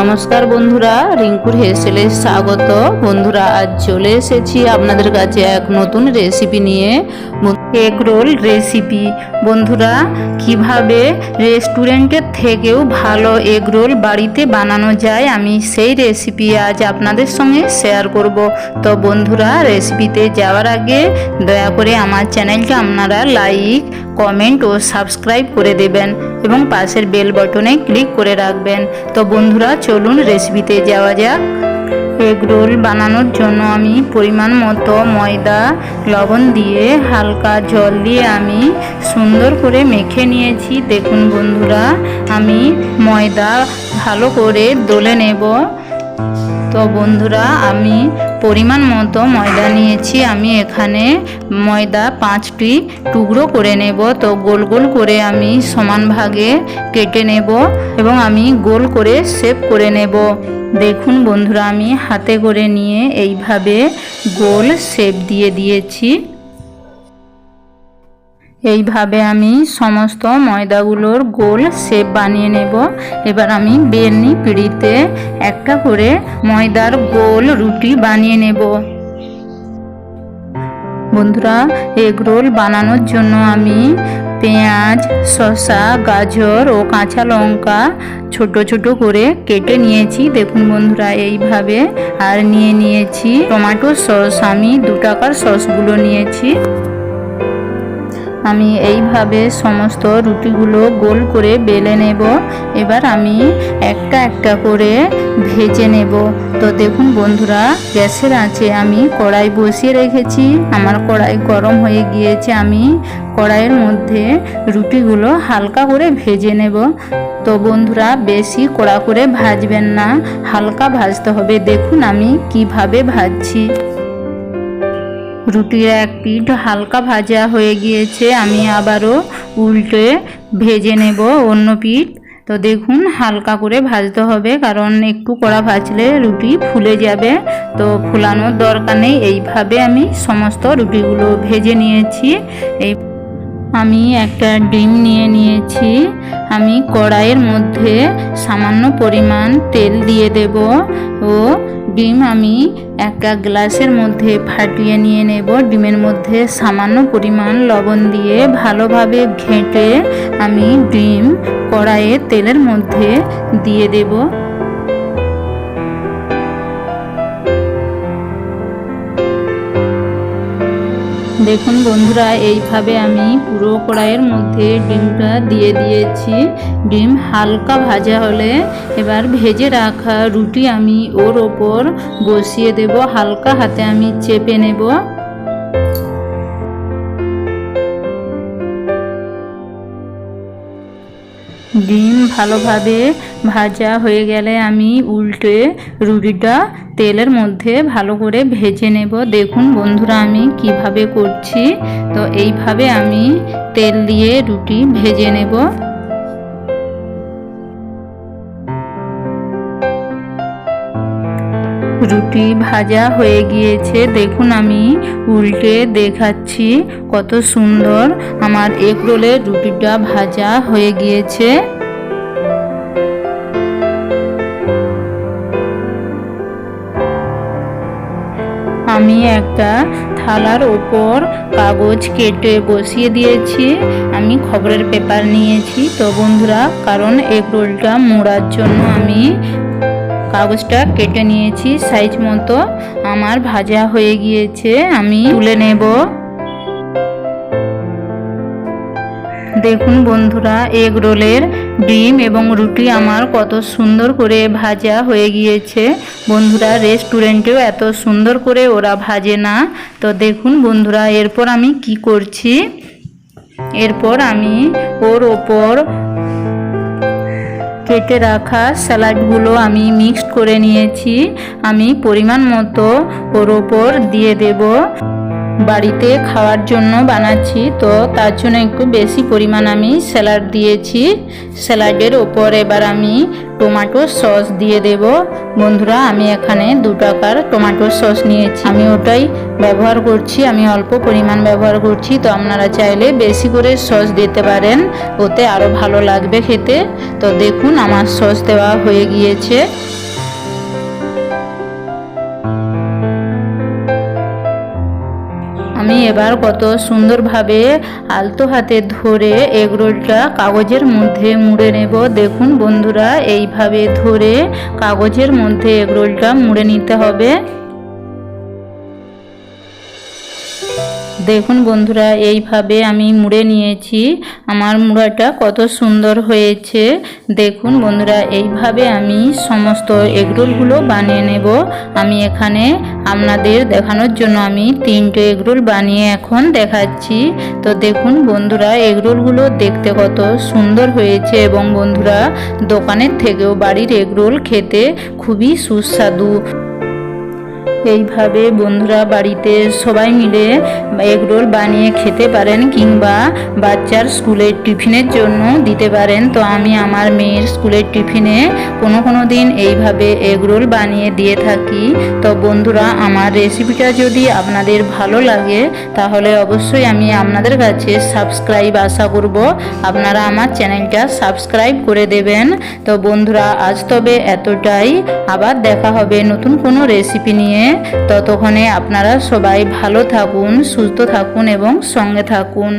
নমস্কার বন্ধুরা, রিঙ্কুর হেসেলে স্বাগত। বন্ধুরা, আজ চলে এসেছি আপনাদের কাছে এক নতুন রেসিপি নিয়ে। এগ রোল রেসিপি বন্ধুরা, কীভাবে রেস্টুরেন্টের থেকেও ভালো এগ রোল বাড়িতে বানানো যায়, আমি সেই রেসিপি আজ আপনাদের সঙ্গে শেয়ার করব। তো বন্ধুরা রেসিপিতে যাওয়ার আগে দয়া করে আমার চ্যানেলটা আপনারা লাইক কমেন্ট ও সাবস্ক্রাইব করে দেবেন। এবং পাশের বেল বটনে ক্লিক করে রাখবেন। তো বন্ধুরা, চলুন রেসিপিতে যাওয়া যাক। এগ রোল বানানোর জন্য আমি পরিমাণ মতো ময়দা, লবণ দিয়ে হালকা জল দিয়ে আমি সুন্দর করে মেখে নিয়েছি। দেখুন বন্ধুরা, আমি ময়দা ভালো করে দলে নেব। তো বন্ধুরা, আমি পরিমাণ মতো ময়দা নিয়েছি। আমি এখানে ময়দা পাঁচটি টুকরো করে নেব। তো গোল গোল করে আমি সমান ভাগে কেটে নেব এবং আমি গোল করে শেপ করে নেব। দেখুন বন্ধুরা, আমি হাতে করে নিয়ে এইভাবে গোল শেপ দিয়ে দিয়েছি। এইভাবে আমি সমস্ত ময়দাগুলোর গোল শেপ বানিয়ে নেব। এবার আমি বেলনি পিড়িতে একটা করে ময়দার গোল রুটি বানিয়ে নেব। বন্ধুরা, এগ রোল বানানোর জন্য আমি পেঁয়াজ, শসা, গাজর ও কাঁচা লঙ্কা ছোট ছোট করে কেটে নিয়েছি। দেখুন বন্ধুরা, এইভাবে আর নিয়ে নিয়েছি। টমেটো সস আমি দু টাকার সসগুলো নিয়েছি। আমি এইভাবে সমস্ত রুটিগুলো গোল করে বেলে নেব। এবার আমি একটা একটা করে ভেজে নেব। তো দেখুন বন্ধুরা, গ্যাসের আঁচে আমি কড়াই বসিয়ে রেখেছি। আমার কড়াই গরম হয়ে গিয়েছে। আমি কড়াইয়ের মধ্যে রুটিগুলো হালকা করে ভেজে নেব। তো বন্ধুরা, বেশি কড়া করে ভাজবেন না। হালকা ভাজতে হবে। দেখুন আমি কীভাবে ভাজছি। রুটির এক পিঠ হালকা ভাজা হয়ে গিয়েছে, আমি আবারও উল্টে ভেজে নেব অন্য পিঠ। তো দেখুন, হালকা করে ভাজতে হবে, কারণ একটু কড়া ভাজলে রুটি ফুলে যাবে। তো ফুলানোর দরকার নেই, এইভাবে আমি সমস্ত রুটিগুলো ভেজে নিয়েছি। এই আমি একটা ডিম নিয়ে নিয়েছি। আমি কড়াইয়ের মধ্যে সামান্য পরিমাণ তেল দিয়ে দেব। ও ডিম আমি এক এক গ্লাসের মধ্যে ফাটিয়ে নিয়ে নেব। ডিমের মধ্যে সামান্য পরিমাণ লবণ দিয়ে ভালোভাবে ঘেঁটে আমি ডিম কড়াইয়ে তেলের মধ্যে দিয়ে দেব। দেখুন বন্ধুরা, এইভাবে আমি পুরো কড়াইয়ের মধ্যে ডিমটা দিয়ে দিয়েছি। ডিম হালকা ভাজা হলে এবার ভেজে রাখা রুটি আমি ওর ওপর বসিয়ে দেব। হালকা হাতে আমি চেপে নেব। ডিম ভালোভাবে ভাজা হয়ে গেলে আমি উল্টে রুটিটা তেলের মধ্যে ভালো করে ভেজে নেব। দেখুন বন্ধুরা আমি কীভাবে করছি। তো এইভাবে আমি তেল দিয়ে রুটি ভেজে নেব। রুটি ভাজা হয়ে গিয়েছে। দেখুন আমি উল্টে দেখাচ্ছি কত সুন্দর আমার এগ রোলের রুটিটা ভাজা হয়ে গিয়েছে। আমি একটা থালার ওপর কাগজ কেটে বসিয়ে দিয়েছি। আমি খবরের পেপার নিয়েছি। তো বন্ধুরা, কারণ এগ রোলটা মোড়ার জন্য আমি কাগজটা কেটে নিয়েছি সাইজ মতো। আমার ভাজা হয়ে গিয়েছে, আমি তুলে নেব। দেখুন বন্ধুরা এগ রোলের ডিম এবং রুটি আমার কত সুন্দর করে ভাজা হয়ে গিয়েছে। বন্ধুরা রেস্টুরেন্টেও এত সুন্দর করে ওরা ভাজে না। তো দেখুন বন্ধুরা, এরপর আমি কি করছি? এরপর আমি ওর ওপর কেটে রাখা স্যালাডগুলো আমি মিক্সড করে নিয়েছি। আমি পরিমাণ মতো ওর ওপর দিয়ে দেব। বাড়িতে খাওয়ার জন্য বানাচ্ছি। তো তার জন্য একটু বেশি পরিমাণ আমি স্যালাড দিয়েছি। স্যালাডের ওপর এবার আমি টমেটো সস দিয়ে দেব। বন্ধুরা, আমি এখানে দু টাকার টমেটো সস নিয়েছি। আমি ওটাই ব্যবহার করছি, আমি অল্প পরিমাণ ব্যবহার করছি। তো আপনারা চাইলে বেশি করে সস দিতে পারেন, ওতে আরও ভালো লাগবে খেতে। তো দেখুন, আমার সস দেওয়া হয়ে গিয়েছে। আমি এবার কত সুন্দরভাবে আলতো হাতে ধরে এগরোলটা কাগজের মধ্যে মুড়ে নেব। দেখুন বন্ধুরা, এইভাবে ধরে কাগজের মধ্যে এগরোলটা মুড়ে নিতে হবে। দেখুন বন্ধুরা, এইভাবে আমি মুড়ে নিয়েছি। আমার মুড়াটা কত সুন্দর হয়েছে। দেখুন বন্ধুরা, এইভাবে আমি সমস্ত এগরোলগুলো বানিয়ে নেব। আমি এখানে আপনাদের দেখানোর জন্য আমি তিনটে এগরোল বানিয়ে এখন দেখাচ্ছি। তো দেখুন বন্ধুরা, এগরোলগুলো দেখতে কত সুন্দর হয়েছে এবং বন্ধুরা, দোকানের থেকেও বাড়ির এগরোল খেতে খুবই সুস্বাদু। এইভাবে বন্ধুরা বাড়িতে সবাই মিলে এগরোল বানিয়ে খেতে পারেন কিংবা বাচ্চার স্কুলের টিফিনের জন্য দিতে পারেন। তো আমি আমার মেয়ের স্কুলের টিফিনে কোনো কোনো দিন এইভাবে এগরোল বানিয়ে দিয়ে থাকি। তো বন্ধুরা, আমার রেসিপিটা যদি আপনাদের ভালো লাগে, তাহলে অবশ্যই আমি আপনাদের কাছে সাবস্ক্রাইব আশা করব। আপনারা আমার চ্যানেলটা সাবস্ক্রাইব করে দেবেন। তো বন্ধুরা, আজ তবে এতটাই। আবার দেখা হবে নতুন কোনো রেসিপি নিয়ে। ততক্ষণে আপনারা সবাই ভালো থাকুন সুস্থ থাকুন এবং সঙ্গে থাকুন।